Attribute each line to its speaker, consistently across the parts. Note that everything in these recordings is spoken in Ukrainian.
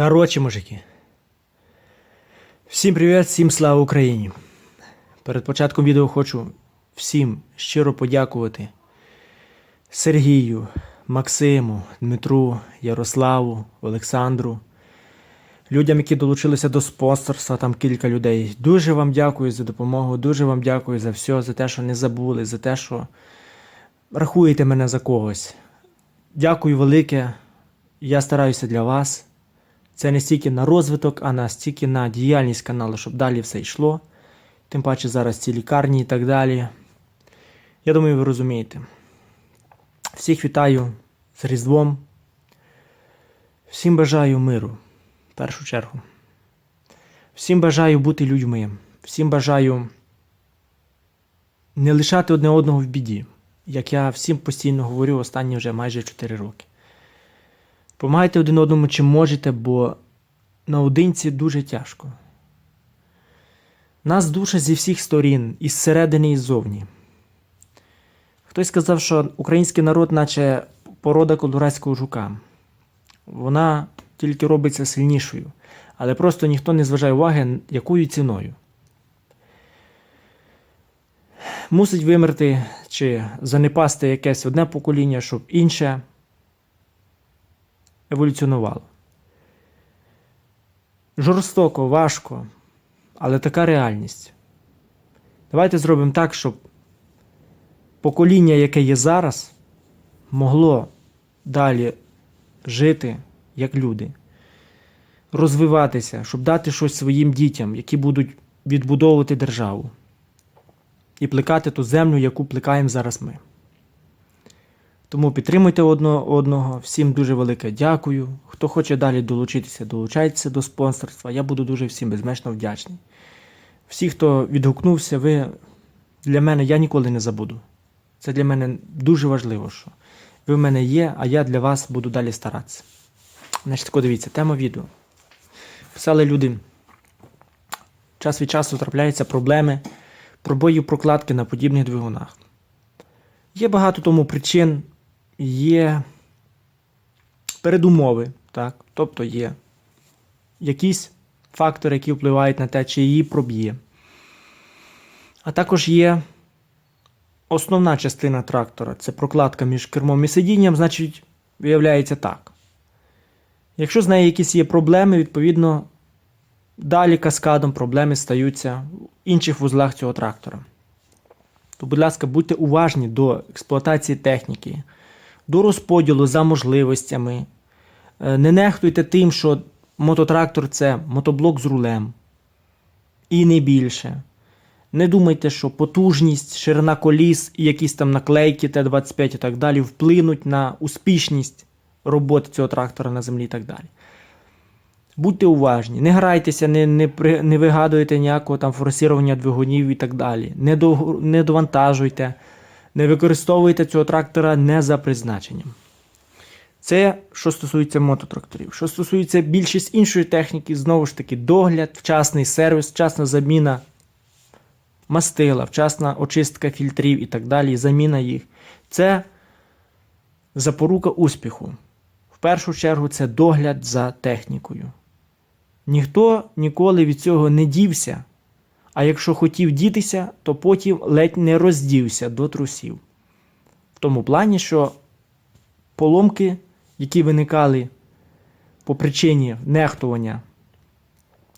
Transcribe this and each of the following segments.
Speaker 1: Коротше, мужики. Всім привіт, всім слава Україні. Перед початком відео хочу всім щиро подякувати Сергію, Максиму, Дмитру, Ярославу, Олександру, людям, які долучилися до спонсорства, там кілька людей. Дуже вам дякую за допомогу, дуже вам дякую за все, за те, що не забули, за те, що рахуєте мене за когось. Дякую велике. Я стараюся для вас. Це не стільки на розвиток, а настільки на діяльність каналу, щоб далі все йшло. Тим паче зараз ці лікарні і так далі. Я думаю, ви розумієте. Всіх вітаю з Різдвом. Всім бажаю миру, в першу чергу. Всім бажаю бути людьми. Всім бажаю не лишати одне одного в біді, як я всім постійно говорю останні вже майже 4 роки. Помагайте один одному чим можете, бо наодинці дуже тяжко. Нас душа зі всіх сторін, із середини і ззовні. Хтось сказав, що український народ, наче порода колорадського жука. Вона тільки робиться сильнішою, але просто ніхто не зважає уваги, якою ціною. Мусить вимерти чи занепасти якесь одне покоління, щоб інше еволюціонувало. Жорстоко, важко, але така реальність. Давайте зробимо так, щоб покоління, яке є зараз, могло далі жити як люди, розвиватися, щоб дати щось своїм дітям, які будуть відбудовувати державу і плекати ту землю, яку плекаємо зараз ми. Тому підтримуйте одно одного. Всім дуже велике дякую. Хто хоче далі долучитися, долучайтеся до спонсорства. Я буду дуже всім безмежно вдячний. Всі, хто відгукнувся, ви для мене я ніколи не забуду. Це для мене дуже важливо, що ви в мене є, а я для вас буду далі старатися. Значить, дивіться, тема відео. Писали люди. Час від часу трапляються проблеми пробоїв прокладки на подібних двигунах. Є багато тому причин, є передумови, так? тобто є якісь фактори, які впливають на те, чи її проб'є. А також є основна частина трактора це прокладка між кермом і сидінням, значить, виявляється так. Якщо з нею якісь є проблеми, відповідно, далі каскадом проблеми стаються в інших вузлах цього трактора. То, будь ласка, будьте уважні до експлуатації техніки, до розподілу за можливостями. Е, Не нехтуйте тим, що мототрактор це мотоблок з рулем. І не більше. Не думайте, що потужність, ширина коліс і якісь там наклейки Т-25 і так далі вплинуть на успішність роботи цього трактора на землі і так далі. Будьте уважні, не грайтеся, не не, не вигадуйте ніякого там форсування двигунів і так далі. Не, до, не довантажуйте, не використовуйте цього трактора не за призначенням. Це що стосується мототракторів. Що стосується більшість іншої техніки, знову ж таки, догляд, вчасний сервіс, вчасна заміна мастила, вчасна очистка фільтрів і так далі, заміна їх. Це запорука успіху. В першу чергу це догляд за технікою. Ніхто ніколи від цього не дівся, а якщо хотів дітися, то потім ледь не роздівся до трусів. В тому плані, що поломки, які виникали по причині нехтування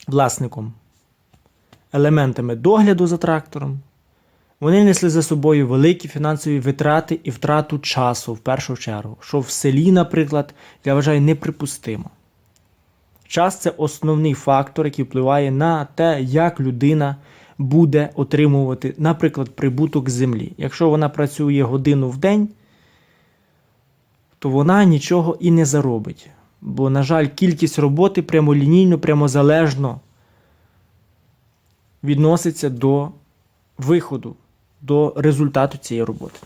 Speaker 1: власником елементами догляду за трактором, вони несли за собою великі фінансові витрати і втрату часу в першу чергу, що в селі, наприклад, я вважаю неприпустимо. Час це основний фактор, який впливає на те, як людина буде отримувати, наприклад, прибуток землі. Якщо вона працює годину в день, то вона нічого і не заробить. Бо, на жаль, кількість роботи прямолінійно, прямозалежно відноситься до виходу, до результату цієї роботи.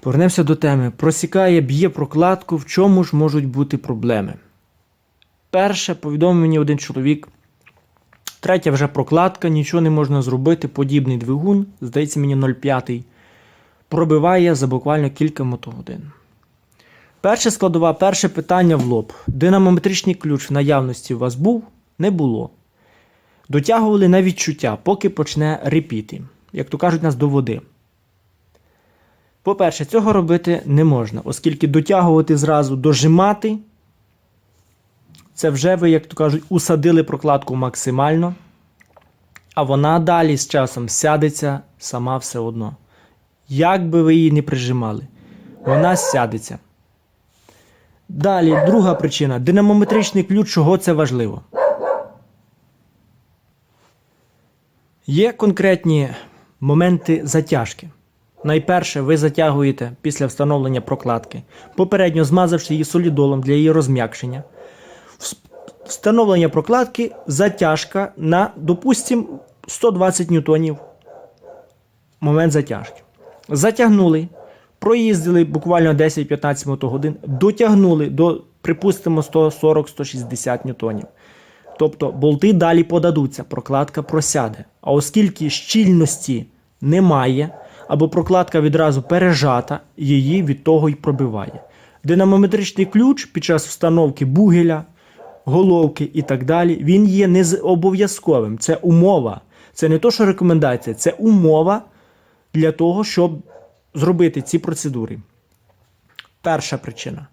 Speaker 1: Повернемося до теми. Просікає, б'є прокладку, в чому ж можуть бути проблеми. Перше, повідомив мені один чоловік. Третя вже прокладка, нічого не можна зробити. Подібний двигун, здається, мені 0,5, пробиває за буквально кілька мотогодин. Перша складова, перше питання в лоб. Динамометричний ключ в наявності у вас був? Не було. Дотягували на відчуття, поки почне репіти, як то кажуть, нас до води. По-перше, цього робити не можна, оскільки дотягувати зразу, дожимати, це вже ви, як то кажуть, усадили прокладку максимально, а вона далі з часом сядеться сама все одно. Як би ви її не прижимали, вона сядеться. Далі, друга причина. Динамометричний ключ, чого це важливо. Є конкретні моменти затяжки. Найперше, ви затягуєте після встановлення прокладки, попередньо змазавши її солідолом для її розм'якшення. Вс- Встановлення прокладки затяжка на, допустимо, 120 ньютонів. Момент затяжки. Затягнули, проїздили буквально 10-15 мотогодин, дотягнули до, припустимо, 140-160 ньютонів. Тобто болти далі подадуться, прокладка просяде. А оскільки щільності немає, або прокладка відразу пережата, її від того й пробиває. Динамометричний ключ під час встановки бугеля, головки і так далі, він є не обов'язковим. Це умова. Це не то, що рекомендація, це умова для того, щоб зробити ці процедури. Перша причина.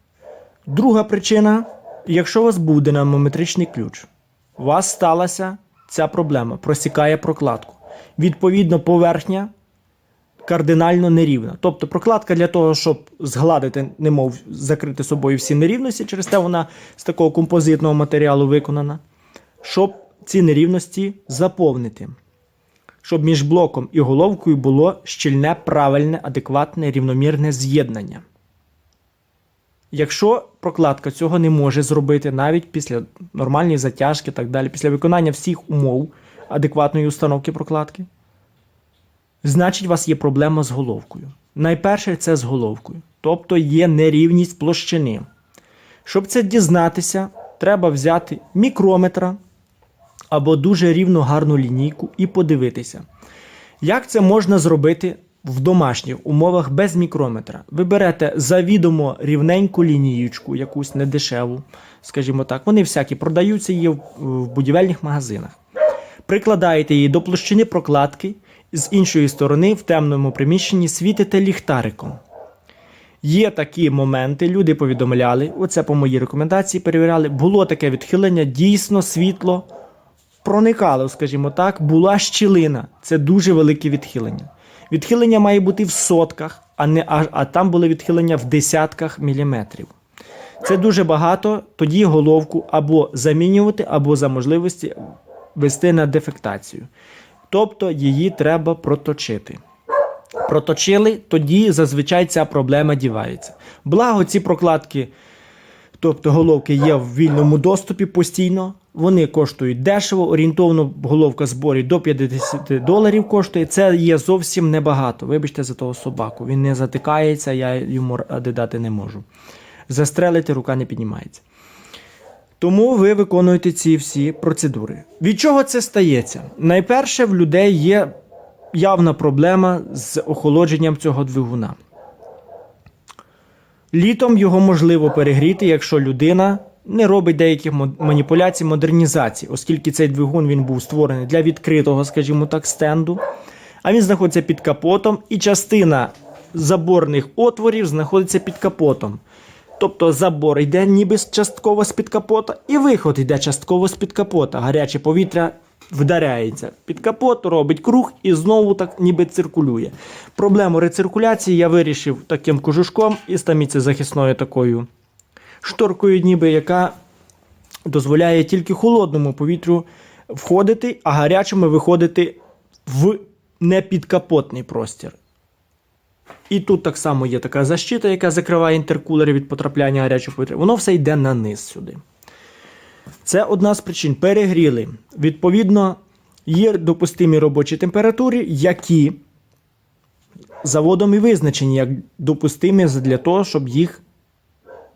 Speaker 1: Друга причина, якщо у вас був динамометричний ключ, у вас сталася ця проблема, просікає прокладку. Відповідно, поверхня кардинально нерівна. Тобто прокладка для того, щоб згладити, немов закрити собою всі нерівності, через те вона з такого композитного матеріалу виконана, щоб ці нерівності заповнити. Щоб між блоком і головкою було щільне, правильне, адекватне, рівномірне з'єднання. Якщо прокладка цього не може зробити навіть після нормальної затяжки так далі, після виконання всіх умов адекватної установки прокладки, значить у вас є проблема з головкою. Найперше це з головкою, тобто є нерівність площини. Щоб це дізнатися, треба взяти мікрометра або дуже рівну гарну лінійку і подивитися. Як це можна зробити в домашніх умовах без мікрометра? Ви берете завідомо рівненьку лінієчку, якусь недешеву, скажімо так. Вони всякі продаються її в, будівельних магазинах. Прикладаєте її до площини прокладки, з іншої сторони в темному приміщенні світите ліхтариком. Є такі моменти, люди повідомляли, оце по моїй рекомендації перевіряли, було таке відхилення, дійсно світло проникало, скажімо так, була щілина. Це дуже велике відхилення. Відхилення має бути в сотках, а, не, а, а там були відхилення в десятках міліметрів. Це дуже багато, тоді головку або замінювати, або за можливості вести на дефектацію. Тобто її треба проточити. Проточили, тоді зазвичай ця проблема дівається. Благо, ці прокладки, тобто головки, є в вільному доступі постійно. Вони коштують дешево, орієнтовно головка зборі до 50 доларів коштує. Це є зовсім небагато. Вибачте за того собаку. Він не затикається, я йому ради дати не можу. Застрелити рука не піднімається. Тому ви виконуєте ці всі процедури. Від чого це стається? Найперше, в людей є явна проблема з охолодженням цього двигуна. Літом його можливо перегріти, якщо людина не робить деяких маніпуляцій модернізації, оскільки цей двигун він був створений для відкритого, скажімо так, стенду, а він знаходиться під капотом, і частина заборних отворів знаходиться під капотом. Тобто забор йде ніби частково з-під капота, і виход йде частково з-під капота. Гаряче повітря вдаряється під капот, робить круг і знову так ніби циркулює. Проблему рециркуляції я вирішив таким кожушком і стаміться захисною такою шторкою, ніби яка дозволяє тільки холодному повітрю входити, а гарячому виходити в непідкапотний простір. І тут так само є така защита, яка закриває інтеркулери від потрапляння гарячого повітря. Воно все йде на низ сюди. Це одна з причин. Перегріли. Відповідно, є допустимі робочі температури, які заводом і визначені як допустимі для того, щоб їх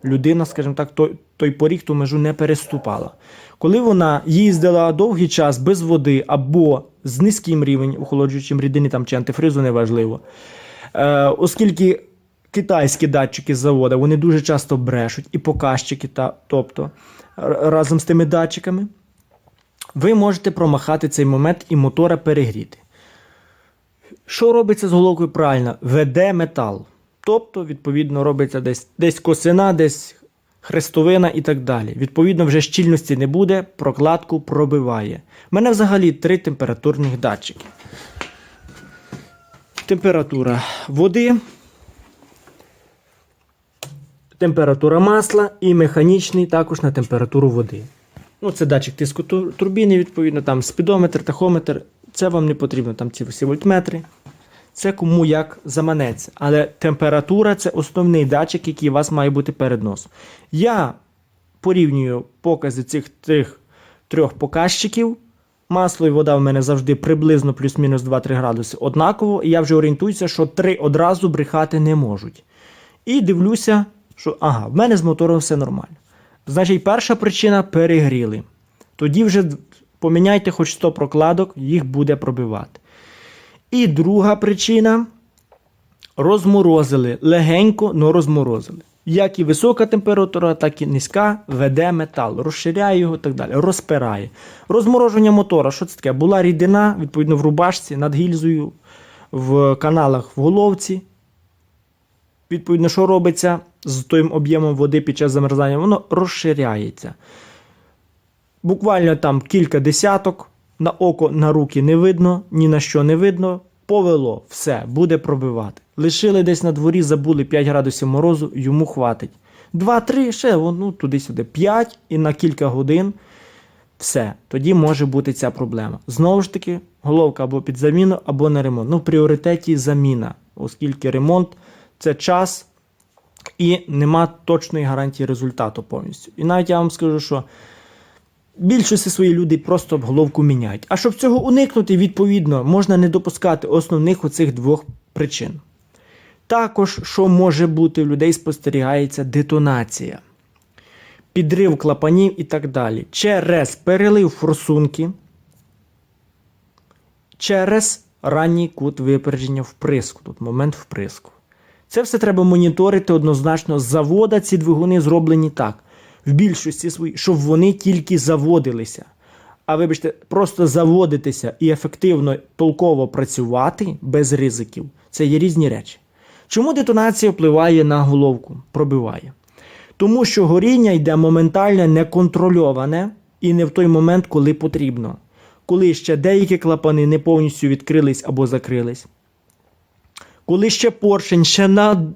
Speaker 1: людина, скажімо так, той, той поріг, ту межу не переступала. Коли вона їздила довгий час без води або з низьким рівнем охолоджуючим рідини там, чи антифризу, неважливо, оскільки китайські датчики з заводу, вони дуже часто брешуть, і показчики, та, тобто разом з тими датчиками, ви можете промахати цей момент і мотора перегріти. Що робиться з головкою правильно? Веде метал. Тобто, відповідно, робиться десь, десь косина, десь хрестовина і так далі. Відповідно, вже щільності не буде, прокладку пробиває. У мене взагалі три температурних датчики. Температура води, температура масла і механічний також на температуру води. Ну, це датчик тиску турбіни, відповідно, там спідометр, тахометр. Це вам не потрібно, там ці всі вольтметри. Це кому як заманеться. Але температура це основний датчик, який у вас має бути перед носом. Я порівнюю покази цих трьох, показчиків. Масло і вода в мене завжди приблизно плюс-мінус 2-3 градуси однаково, і я вже орієнтуюся, що три одразу брехати не можуть. І дивлюся, що ага, в мене з мотором все нормально. Значить, перша причина перегріли. Тоді вже поміняйте хоч 100 прокладок, їх буде пробивати. І друга причина розморозили. Легенько, но розморозили. Як і висока температура, так і низька веде метал, розширяє його і так далі, розпирає. Розмороження мотора, що це таке? Була рідина, відповідно, в рубашці, над гільзою, в каналах в головці. Відповідно, що робиться з тим об'ємом води під час замерзання, воно розширяється. Буквально там кілька десяток, на око, на руки не видно, ні на що не видно. Повело, все, буде пробивати. Лишили десь на дворі, забули 5 градусів морозу, йому хватить. 2-3, ще ну, туди-сюди. 5 і на кілька годин. Все, тоді може бути ця проблема. Знову ж таки, головка або під заміну, або на ремонт. Ну, в пріоритеті заміна, оскільки ремонт це час і нема точної гарантії результату повністю. І навіть я вам скажу, що більшості свої люди просто головку міняють. А щоб цього уникнути, відповідно, можна не допускати основних оцих двох причин. Також, що може бути в людей, спостерігається детонація, підрив клапанів і так далі. Через перелив форсунки, через ранній кут випередження вприску. Тут момент вприску. Це все треба моніторити однозначно. З завода ці двигуни зроблені так. В більшості свої, щоб вони тільки заводилися. А вибачте, просто заводитися і ефективно толково працювати без ризиків це є різні речі. Чому детонація впливає на головку, пробиває? Тому що горіння йде моментальне, неконтрольоване і не в той момент, коли потрібно. Коли ще деякі клапани не повністю відкрились або закрились. Коли ще поршень ще на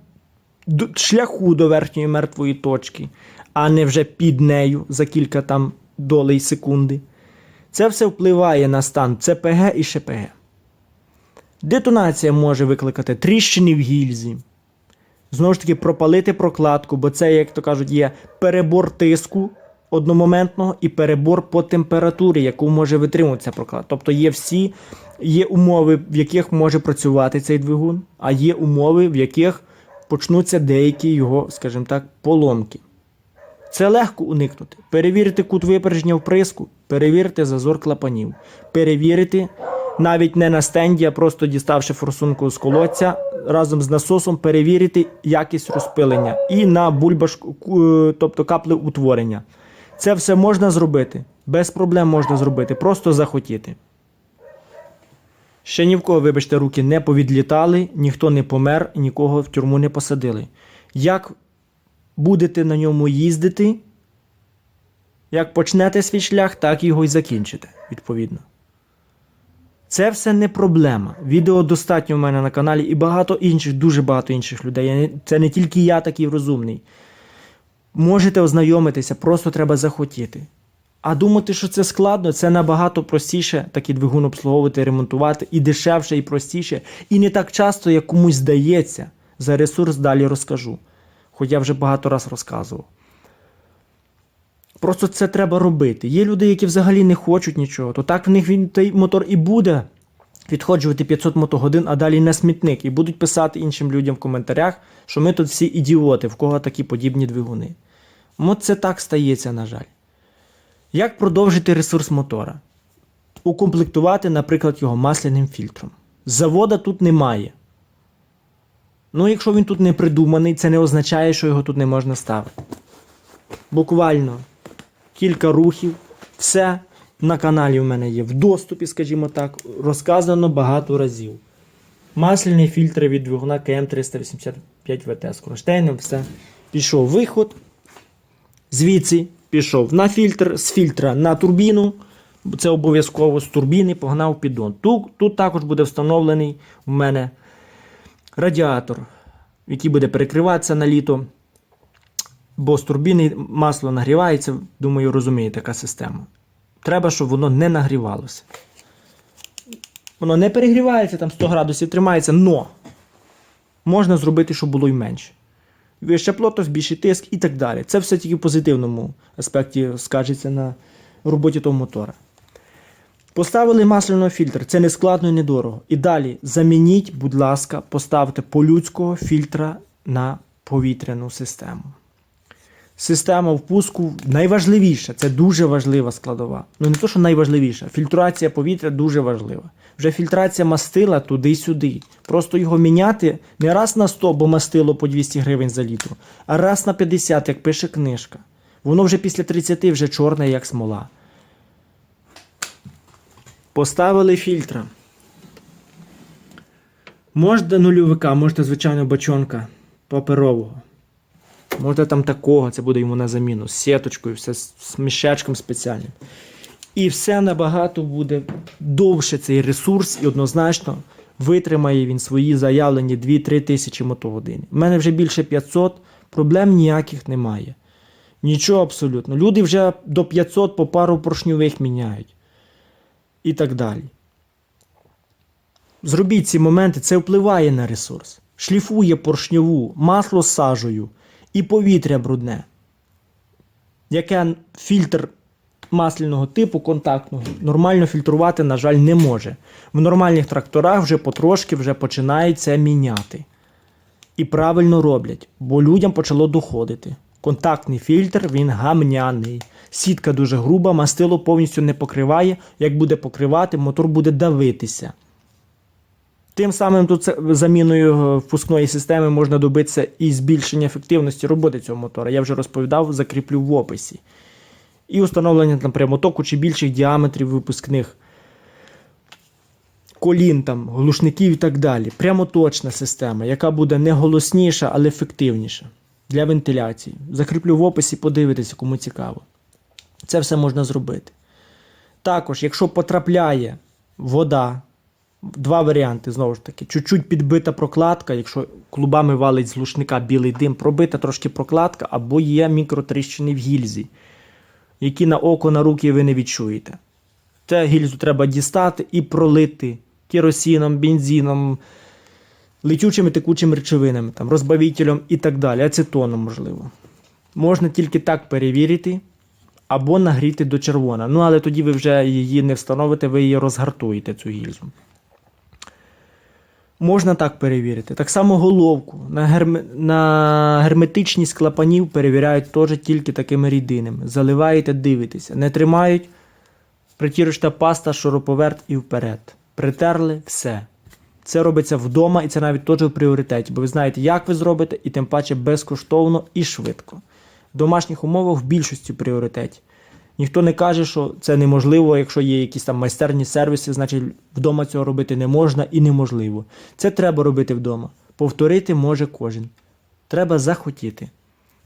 Speaker 1: шляху до верхньої мертвої точки, а не вже під нею за кілька там долей секунди. Це все впливає на стан ЦПГ і ШПГ. Детонація може викликати тріщини в гільзі. Знову ж таки, пропалити прокладку, бо це, як то кажуть, є перебор тиску одномоментного і перебор по температурі, яку може витримувати ця прокладка. Тобто є всі є умови, в яких може працювати цей двигун, а є умови, в яких почнуться деякі його, скажімо так, поломки. Це легко уникнути. Перевірити кут випередження вприску, перевірити зазор клапанів, перевірити навіть не на стенді, а просто діставши форсунку з колодця, разом з насосом перевірити якість розпилення і на бульбашку, тобто капли утворення. Це все можна зробити, без проблем можна зробити, просто захотіти. Ще ні в кого, вибачте, руки не повідлітали, ніхто не помер, нікого в тюрму не посадили. Як будете на ньому їздити, як почнете свій шлях, так його й закінчите, відповідно. Це все не проблема. Відео достатньо в мене на каналі і багато інших, дуже багато інших людей. Це не тільки я такий розумний. Можете ознайомитися, просто треба захотіти. А думати, що це складно, це набагато простіше такий двигун обслуговувати, ремонтувати, і дешевше, і простіше. І не так часто, як комусь здається. За ресурс далі розкажу. Хоч я вже багато раз розказував. Просто це треба робити. Є люди, які взагалі не хочуть нічого, то так в них він той мотор і буде відходжувати 500 мотогодин, а далі на смітник. І будуть писати іншим людям в коментарях, що ми тут всі ідіоти, в кого такі подібні двигуни. От це так стається, на жаль. Як продовжити ресурс мотора? Укомплектувати, наприклад, його масляним фільтром. Завода тут немає. Ну, якщо він тут не придуманий, це не означає, що його тут не можна ставити. Буквально кілька рухів, все на каналі в мене є в доступі, скажімо так, розказано багато разів. Масляні фільтри від двигуна КМ385 ВТ з кронштейном, все. Пішов виход. Звідси пішов на фільтр, з фільтра на турбіну. Це обов'язково з турбіни погнав піддон. Тут, тут також буде встановлений у мене радіатор, який буде перекриватися на літо. Бо з турбіни масло нагрівається, думаю, розуміє така система. Треба, щоб воно не нагрівалося. Воно не перегрівається, там 100 градусів тримається, но можна зробити, щоб було й менше. Вища плотність, більший тиск і так далі. Це все тільки в позитивному аспекті скажеться на роботі того мотора. Поставили масляний фільтр, це не складно і недорого. І далі замініть, будь ласка, поставте по-людського фільтра на повітряну систему. Система впуску найважливіша, це дуже важлива складова. Ну не то, що найважливіша. Фільтрація повітря дуже важлива. Вже фільтрація мастила туди-сюди. Просто його міняти не раз на 100, бо мастило по 200 гривень за літр, а раз на 50, як пише книжка. Воно вже після 30 вже чорне, як смола. Поставили фільтра. Можна нульовика, можна, звичайно, бачонка паперового. Можна там такого, це буде йому на заміну, з сіточкою, все з мішечком спеціальним. І все набагато буде довше цей ресурс, і однозначно витримає він свої заявлені 2-3 тисячі мотогодин. У мене вже більше 500, проблем ніяких немає. Нічого абсолютно. Люди вже до 500 по пару поршньових міняють. І так далі. Зробіть ці моменти, це впливає на ресурс. Шліфує поршньову, масло з сажею і повітря брудне. Яке фільтр масляного типу контактного нормально фільтрувати, на жаль, не може. В нормальних тракторах вже потрошки вже починають це міняти. І правильно роблять, бо людям почало доходити. Контактний фільтр він гамняний. Сітка дуже груба, мастило повністю не покриває. Як буде покривати, мотор буде давитися. Тим самим тут заміною е, впускної системи можна добитися і збільшення ефективності роботи цього мотора. Я вже розповідав, закріплю в описі. І установлення там прямотоку чи більших діаметрів випускних колін, там, глушників і так далі. Прямоточна система, яка буде не голосніша, але ефективніша для вентиляції. Закріплю в описі, подивитися, кому цікаво. Це все можна зробити. Також, якщо потрапляє вода, два варіанти, знову ж таки, чуть-чуть підбита прокладка, якщо клубами валить з глушника білий дим, пробита трошки прокладка, або є мікротріщини в гільзі, які на око, на руки ви не відчуєте. Це гільзу треба дістати і пролити керосином, бензином, летючими текучими речовинами, там, розбавителем і так далі, ацетоном, можливо. Можна тільки так перевірити, або нагріти до червона. Ну, але тоді ви вже її не встановите, ви її розгартуєте, цю гільзу. Можна так перевірити. Так само головку. На, герме... на герметичність клапанів перевіряють теж тільки такими рідинами. Заливаєте, дивитеся. Не тримають, притірочна паста, шуруповерт і вперед. Притерли все. Це робиться вдома, і це навіть теж в пріоритеті, бо ви знаєте, як ви зробите, і тим паче безкоштовно і швидко. В домашніх умовах в більшості пріоритеті. Ніхто не каже, що це неможливо, якщо є якісь там майстерні сервіси, значить вдома цього робити не можна і неможливо. Це треба робити вдома. Повторити може кожен. Треба захотіти.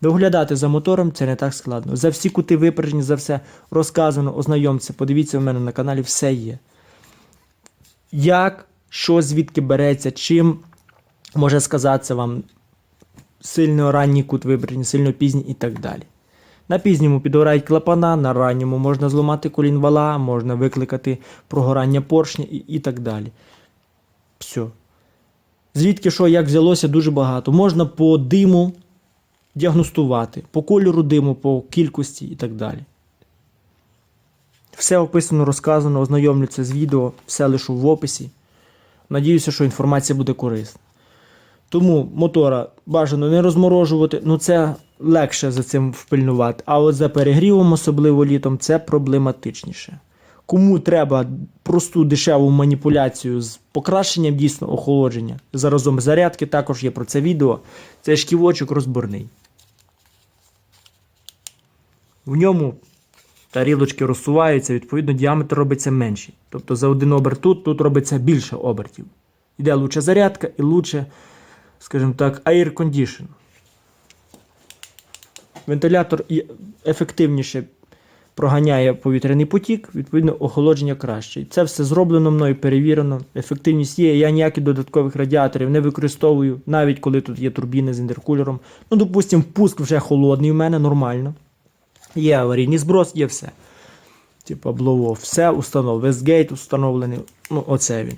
Speaker 1: Доглядати за мотором це не так складно. За всі кути випереджені, за все розказано, ознайомця. Подивіться в мене на каналі, все є. Як, що звідки береться, чим може сказатися вам сильно ранній кут вибрані, сильно пізній і так далі. На пізньому підгорають клапана, на ранньому можна зламати колін вала, можна викликати прогорання поршня і, і так далі. Все. Звідки що, як взялося, дуже багато. Можна по диму діагностувати, по кольору диму, по кількості і так далі. Все описано, розказано, ознайомлюся з відео, все лишу в описі. Надіюся, що інформація буде корисна. Тому мотора бажано не розморожувати, ну це легше за цим впильнувати. А от за перегрівом, особливо літом, це проблематичніше. Кому треба просту дешеву маніпуляцію з покращенням дійсно охолодження. Заразом зарядки також є про це відео. Це шківочок розборний. В ньому тарілочки розсуваються, відповідно, діаметр робиться менший. Тобто за один оберт тут, тут робиться більше обертів. Іде лучше зарядка і лучше, скажімо так, air condition. Вентилятор ефективніше проганяє повітряний потік, відповідно, охолодження краще. І це все зроблено мною, перевірено. Ефективність є. Я ніяких додаткових радіаторів не використовую, навіть коли тут є турбіни з інтеркулером. Ну, допустимо, впуск вже холодний у мене нормально. Є аварійний зброс, є все. Типа блово, все установлено. Вестгейт установлений. Ну, оце він.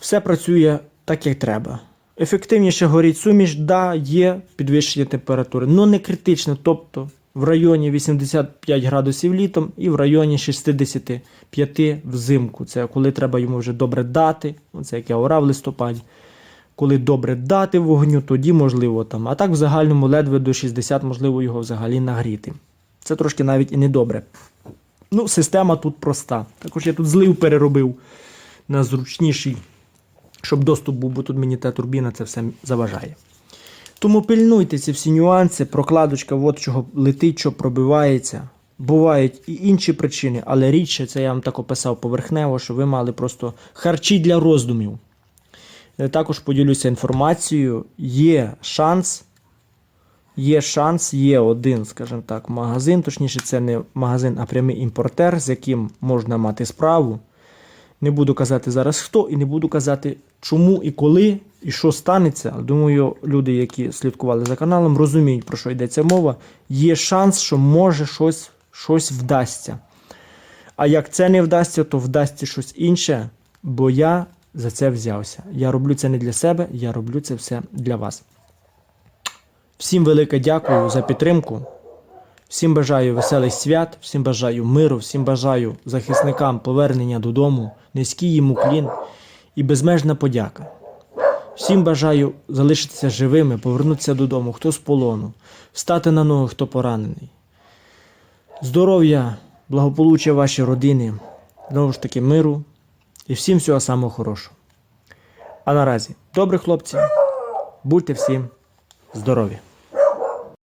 Speaker 1: Все працює так, як треба. Ефективніше горить суміш, да, є підвищення температури, але не критично. Тобто в районі 85 градусів літом і в районі 65 взимку. Це коли треба йому вже добре дати. Оце як я орав в листопаді. Коли добре дати вогню, тоді можливо там. А так в загальному ледве до 60 можливо його взагалі нагріти. Це трошки навіть і не добре. Ну, система тут проста. Також я тут злив переробив на зручніший, щоб доступ був, бо тут мені та турбіна це все заважає. Тому пильнуйте ці всі нюанси, прокладочка, от чого летить, що пробивається. Бувають і інші причини, але рідше це я вам так описав поверхнево, що ви мали просто харчі для роздумів. Е, Також поділюся інформацією. Є шанс, є шанс, є один, скажімо так, магазин. Точніше, це не магазин, а прямий імпортер, з яким можна мати справу. Не буду казати зараз хто, і не буду казати, чому і коли, і що станеться. Думаю, люди, які слідкували за каналом, розуміють, про що йдеться мова. Є шанс, що може щось, щось вдасться. А як це не вдасться, то вдасться щось інше, бо я за це взявся. Я роблю це не для себе, я роблю це все для вас. Всім велике дякую за підтримку. Всім бажаю веселих свят, всім бажаю миру, всім бажаю захисникам повернення додому, низький їм уклін і безмежна подяка. Всім бажаю залишитися живими, повернутися додому, хто з полону, стати на ноги, хто поранений. Здоров'я, благополуччя вашій родини, знову ж таки миру і всім всього самого хорошого. А наразі, добрі хлопці, будьте всім здорові!